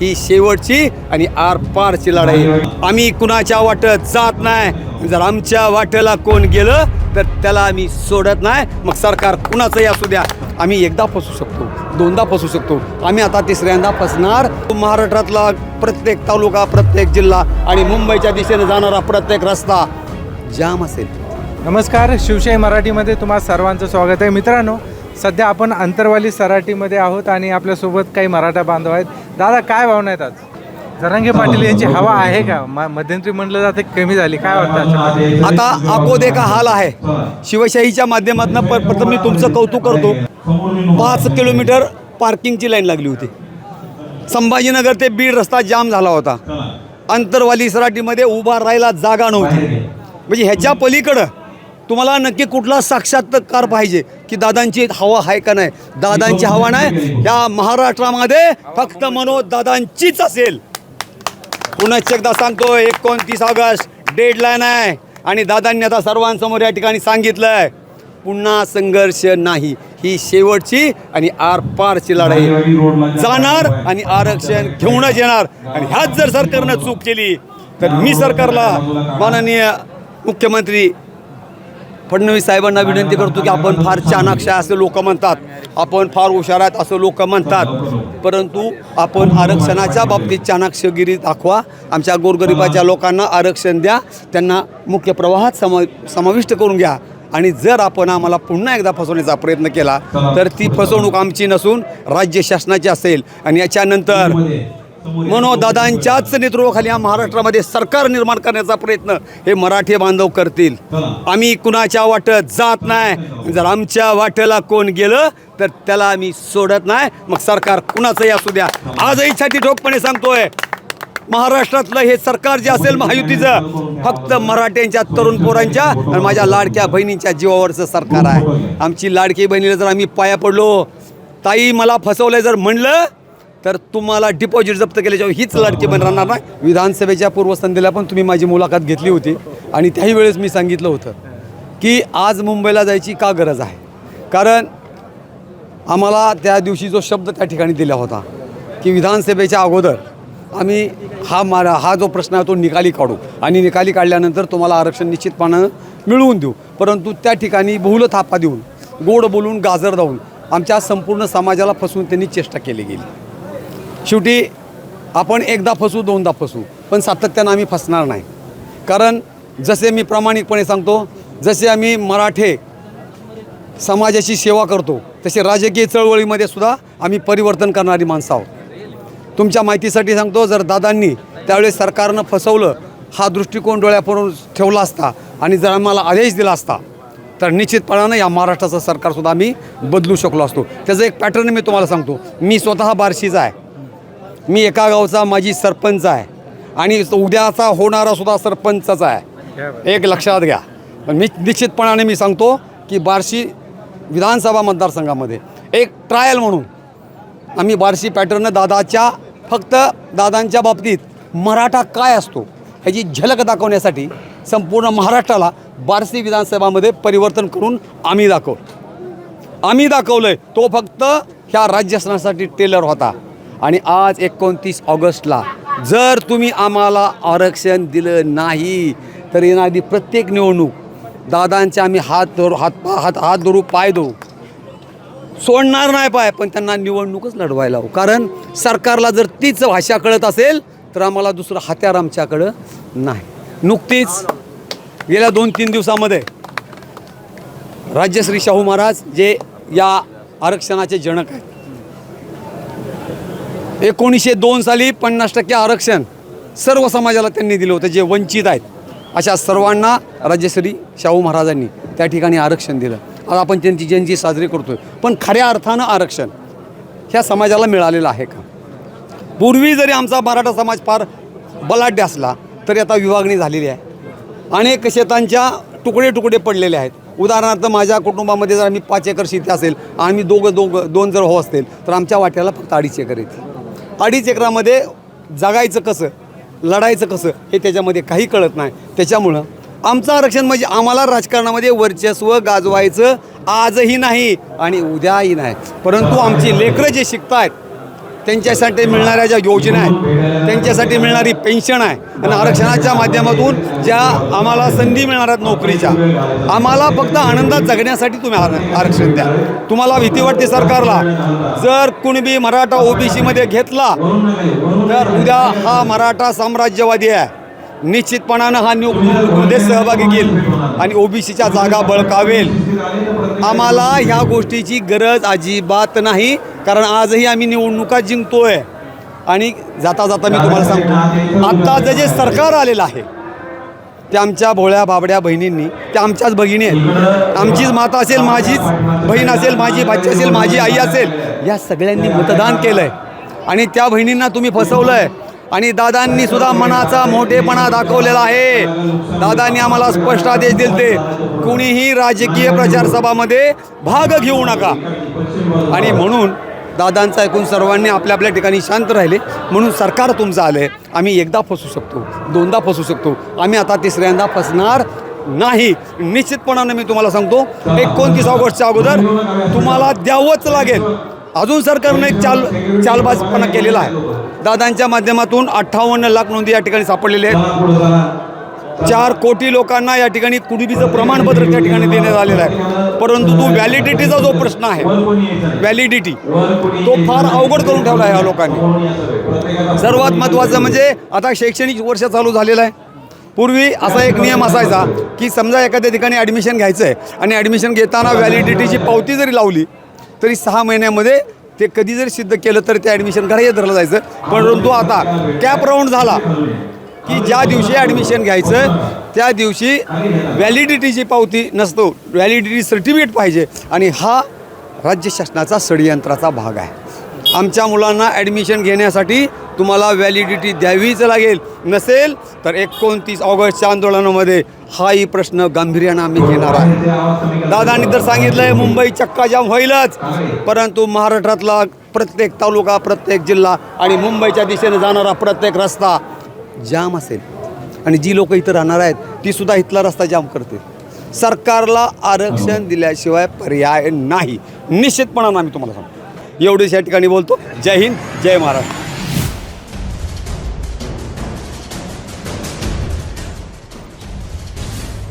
ही शेवटची आणि आर पारची लढाई. आम्ही कुणाच्या वाटत जात नाही. जर आमच्या वाटेला कोण गेलं तर त्याला आम्ही सोडत नाही. मग सरकार कुणाचंही असू द्या. आम्ही एकदा फसू शकतो दोनदा फसू शकतो. आम्ही आता तिसऱ्यांदा फसणार. महाराष्ट्रातला प्रत्येक तालुका प्रत्येक जिल्हा आणि मुंबईच्या दिशेने जाणारा प्रत्येक रस्ता जाम असेल. नमस्कार. शिवशाही मराठीमध्ये तुम्हा सर्वांचं स्वागत आहे. मित्रांनो सध्या आपण अंतरवाली सराटीमध्ये आहोत आणि आपल्यासोबत काही मराठा बांधव आहेत. दादा काय भावना आहेत आज? जरांगे पाटील यांची हवा आहे का? म- मध्यंतरी म्हटलं जाते कमी झाली. काय वाटतं याच्यामध्ये? आता अकोदे का हाल आहे. शिवशाहीच्या माध्यमातून प- प्रथम मी तुमचं कौतुक करतो. पाच किलोमीटर पार्किंगची लाईन लागली होती. संभाजीनगर ते बीड रस्ता जाम झाला होता. अंतरवाली सराटीमध्ये उभा राहायला जागा नव्हती. म्हणजे ह्याच्या पलीकडं तुम्हाला नक्की कुठला साक्षात्कार पाहिजे? की दादांची हवा आहे का नाही? दादांची हवा नाही? या महाराष्ट्रामध्ये फक्त मनोज दादांचीच असेल. पुन्हा एकदा सांगतो एकोणतीस ऑगस्ट डेडलाईन आहे. आणि दादांनी आता सर्वांसमोर या ठिकाणी सांगितलं आहे पुन्हा संघर्ष नाही. ही शेवटची आणि आर पारची लढाई. जाणार आणि आरक्षण घेऊनच येणार. आणि ह्याच जर सरकारनं चूक केली तर मी सरकारला माननीय मुख्यमंत्री फडणवीस साहेबांना विनंती करतो की आपण फार चाणाक्ष आहे असं लोक म्हणतात. आपण फार हुशार आहेत असं लोक म्हणतात. परंतु आपण आरक्षणाच्या बाबतीत चाणाक्षगिरी दाखवा. आमच्या गोरगरिबाच्या लोकांना आरक्षण द्या. त्यांना मुख्य प्रवाहात समा समाविष्ट करून घ्या. आणि जर आपण आम्हाला पुन्हा एकदा फसवण्याचा प्रयत्न केला तर ती फसवणूक आमची नसून राज्य शासनाची असेल. आणि याच्यानंतर मनोदादांच्याच नेतृत्वाखाली या महाराष्ट्रामध्ये सरकार निर्माण करण्याचा प्रयत्न हे मराठी बांधव करतील. आम्ही कुणाच्या वाटत जात नाही. जर आमच्या वाटेला कोण गेलं तर त्याला आम्ही सोडत नाही. मग सरकार कुणाचंही असू द्या. आजही छाती ठोकपणे सांगतोय महाराष्ट्रातलं हे सरकार जे असेल महायुतीचं फक्त मराठ्यांच्या तरुण पोरांच्या आणि माझ्या लाडक्या बहिणींच्या जीवावरचं सरकार आहे. आमची लाडकी बहिणीला जर आम्ही पाया पडलो ताई मला फसवलंय जर म्हणलं तर तुम्हाला डिपॉझिट जप्त केल्याच्या हीच लाडकी बन राहणार नाही. विधानसभेच्या पूर्वसंध्येला पण तुम्ही माझी मुलाखत घेतली होती आणि त्याही वेळेस मी सांगितलं होतं की आज मुंबईला जायची का गरज आहे? कारण आम्हाला त्या दिवशी जो शब्द त्या ठिकाणी दिला होता की विधानसभेच्या अगोदर आम्ही हा मारा हा जो प्रश्न आहे तो निकाली काढू आणि निकाली काढल्यानंतर तुम्हाला आरक्षण निश्चितपणानं मिळवून देऊ. परंतु त्या ठिकाणी बहुल थापा देऊन गोड बोलून गाजर दावून आमच्या संपूर्ण समाजाला फसवून त्यांनी चेष्टा केली गेली. शेवटी आपण एकदा फसू दोनदा फसू. पण सातत्यानं आम्ही फसणार नाही. कारण जसे मी प्रामाणिकपणे सांगतो जसे आम्ही मराठे समाजाची सेवा करतो तसे राजकीय चळवळीमध्ये सुद्धा आम्ही परिवर्तन करणारी माणसं आहोत. तुमच्या माहितीसाठी सांगतो जर दादांनी त्यावेळेस सरकारनं फसवलं हा दृष्टिकोन डोळ्यापुरून ठेवला असता आणि जर आम्हाला आदेश दिला असता तर निश्चितपणानं या महाराष्ट्राचं सरकारसुद्धा आम्ही बदलू शकलो असतो. त्याचं एक पॅटर्न मी तुम्हाला सांगतो. मी स्वतः बार्शीचा आहे. मी एका गावचा माझी सरपंच आहे. आणि उद्याचा होणारा सुद्धा सरपंचच आहे. एक लक्षात घ्या. पण मी निश्चितपणाने मी सांगतो की बार्शी विधानसभा मतदारसंघामध्ये एक ट्रायल म्हणून आम्ही बार्शी पॅटर्न दादाच्या फक्त दादांच्या बाबतीत मराठा काय असतो ह्याची झलक दाखवण्यासाठी संपूर्ण महाराष्ट्राला बार्शी विधानसभामध्ये परिवर्तन करून आम्ही दाखव आम्ही दाखवलं आहे तो फक्त ह्या राज्यशासनासाठी टेलर होता. आणि आज एकोणतीस ऑगस्टला जर तुम्ही आम्हाला आरक्षण दिलं नाही तर येणारी प्रत्येक निवडणूक दादांचे आम्ही हात धरू हात हात हात धरू पाय धरू. सोडणार नाही पाय पण त्यांना निवडणूकच लढवायला हवं. कारण सरकारला जर तीच भाषा कळत असेल तर आम्हाला दुसरं हत्यार आमच्याकडं नाही. नुकतीच गेल्या दोन तीन दिवसामध्ये राज्यश्री शाहू महाराज जे या आरक्षणाचे जनक आहेत एकोणीसशे दोन साली पन्नास टक्के आरक्षण सर्व समाजाला त्यांनी दिलं होतं जे वंचित आहेत. अशा सर्वांना राज्यश्री शाहू महाराजांनी त्या ठिकाणी आरक्षण दिलं. आज आपण त्यांची जयंती साजरी करतो आहे पण खऱ्या अर्थानं आरक्षण ह्या समाजाला मिळालेलं आहे का? पूर्वी जरी आमचा मराठा समाज फार बलाढ्य असला तरी आता विभागणी झालेली आहे. अनेक शेतांच्या तुकडे तुकडे पडलेले आहेत. उदाहरणार्थ माझ्या कुटुंबामध्ये जर आम्ही पाच एकर शेती असेल आम्ही दोघं दोघं दोन जर हो असतील तर आमच्या वाट्याला फक्त अडीच एकर येते अडीच एकरामध्ये जगायचं कसं लढायचं कसं हे त्याच्यामध्ये काही कळत नाही. त्याच्यामुळं आमचं आरक्षण म्हणजे आम्हाला राजकारणामध्ये वर्चस्व गाजवायचं आजही नाही आणि उद्याही नाही. परंतु आमची लेकरं जे शिकत आहेत त्यांच्यासाठी मिळणाऱ्या ज्या योजना आहेत त्यांच्यासाठी मिळणारी पेन्शन आहे आणि आरक्षणाच्या माध्यमातून ज्या आम्हाला संधी मिळणार आहेत नोकरीच्या आम्हाला फक्त आनंदात जगण्यासाठी तुम्ही आर- आरक्षण द्या. तुम्हाला भीती वाटते सरकारला. जर कुणबी मराठा ओबीसीमध्ये घेतला तर उद्या हा मराठा साम्राज्यवादी आहे. निश्चितपणानं हा निवडणुकीमध्ये सहभागी घेईल आणि ओबीसीच्या जागा बळकावेल. आम्हाला ह्या गोष्टीची गरज अजिबात नाही कारण आजही आम्ही निवडणुका जिंकतोय. आणि जाता जाता मी तुम्हाला सांगतो आत्ता जे सरकार आलेलं आहे ते आमच्या भोळ्या बाबड्या बहिणींनी त्या आमच्याच भगिनी आहेत. आमचीच माता असेल माझीच बहीण असेल माझी भाची असेल माझी आई असेल या सगळ्यांनी मतदान केलं आहे आणि त्या बहिणींना तुम्ही फसवलं आहे आणि दादांनी सुद्धा मनाचा मोठेपणा दाखवलेला आहे. दादांनी आम्हाला स्पष्ट आदेश दिले कुणीही राजकीय प्रचारसभामध्ये भाग घेऊ नका. आणि म्हणून दादांचं ऐकून सर्वांनी आपल्या आपल्या ठिकाणी शांत राहिले. म्हणून सरकार तुमचं आलं आहे आम्ही एकदा फसू शकतो दोनदा फसू शकतो. आम्ही आता तिसऱ्यांदा फसणार नाही. निश्चितपणानं मी तुम्हाला सांगतो एकोणतीस ऑगस्टच्या अगोदर तुम्हाला द्यावंच लागेल. अजून सरकारनं एक चाल चालबाजपणा केलेला आहे. दादांच्या माध्यमातून अठ्ठावन्न लाख नोंदी या ठिकाणी सापडलेल्या आहेत. चार कोटी लोकांना या ठिकाणी कुणबीचं प्रमाणपत्र त्या ठिकाणी देण्यात आलेलं आहे. परंतु तो व्हॅलिडिटीचा जो प्रश्न आहे व्हॅलिडिटी तो फार अवघड करून ठेवला आहे या लोकांनी. सर्वात महत्त्वाचं म्हणजे आता शैक्षणिक वर्ष चालू झालेलं आहे. पूर्वी असा एक नियम असायचा की समजा एखाद्या ठिकाणी ॲडमिशन घ्यायचं आहे आणि ॲडमिशन घेताना व्हॅलिडिटीची पावती जरी लावली तरी सहा महिन्यामध्ये ते कधी जर सिद्ध केलं तर ते ॲडमिशन ग्राह्य धरलं जायचं. परंतु आता कॅप राऊंड झाला की ज्या दिवशी ॲडमिशन घ्यायचं त्या दिवशी व्हॅलिडिटीची पावती नसतो. व्हॅलिडिटी सर्टिफिकेट पाहिजे आणि हा राज्य शासनाचा षडयंत्राचा भाग आहे. आमच्या मुलांना ॲडमिशन घेण्यासाठी तुम्हाला व्हॅलिडिटी द्यावीच लागेल. नसेल तर एकोणतीस ऑगस्टच्या आंदोलनामध्ये हाही प्रश्न गांभीर्यानं आम्ही घेणार आहे दादांनी तर सांगितलं आहे मुंबई चक्काजाम होईलच. परंतु महाराष्ट्रातला प्रत्येक तालुका प्रत्येक जिल्हा आणि मुंबईच्या दिशेने जाणारा प्रत्येक रस्ता जाम असेल. आणि जी लोक इथं राहणार आहेत ती सुद्धा इथला रस्ता जाम करतील. सरकारला आरक्षण दिल्याशिवाय पर्याय नाही. निश्चितपणानं आम्ही तुम्हाला सांगतो. एवढीच या ठिकाणी बोलतो. जय हिंद जय महाराष्ट्र.